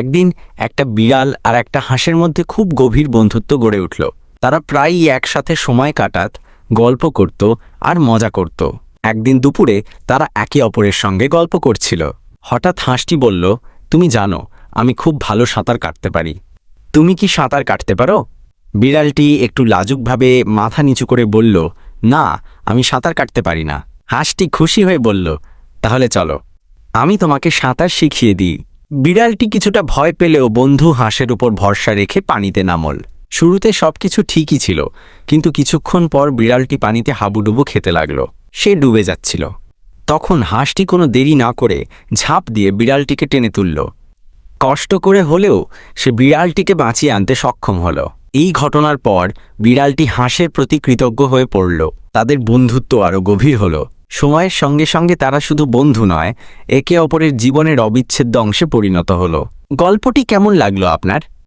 একদিন একটা বিড়াল আর একটা হাঁসের মধ্যে খুব গভীর বন্ধুত্ব গড়ে উঠল। তারা প্রায়ই একসাথে সময় কাটাত, গল্প করত আর মজা করত। একদিন দুপুরে তারা একে অপরের সঙ্গে গল্প করছিল। হঠাৎ হাঁসটি বলল, তুমি জানো, আমি খুব ভালো সাঁতার কাটতে পারি। তুমি কি সাঁতার কাটতে পারো? বিড়ালটি একটু লাজুকভাবে মাথা নিচু করে বলল, না, আমি সাঁতার কাটতে পারি না। হাঁসটি খুশি হয়ে বলল, তাহলে চলো, আমি তোমাকে সাঁতার শিখিয়ে দিই। বিড়ালটি কিছুটা ভয় পেলেও বন্ধু হাঁসের উপর ভরসা রেখে পানিতে নামল। শুরুতে সবকিছু ঠিকই ছিল, কিন্তু কিছুক্ষণ পর বিড়ালটি পানিতে হাবুডুবু খেতে লাগল। সে ডুবে যাচ্ছিল। তখন হাঁসটি কোনো দেরি না করে ঝাঁপ দিয়ে বিড়ালটিকে টেনে তুলল। কষ্ট করে হলেও সে বিড়ালটিকে বাঁচিয়ে আনতে সক্ষম হলো। এই ঘটনার পর বিড়ালটি হাঁসের প্রতি কৃতজ্ঞ হয়ে পড়ল। তাদের বন্ধুত্ব আরও গভীর হলো। সময়ের সঙ্গে সঙ্গে তারা শুধু বন্ধু নয়, একে অপরের জীবনের অবিচ্ছেদ্য অংশে পরিণত হলো। গল্পটি কেমন লাগল আপনার?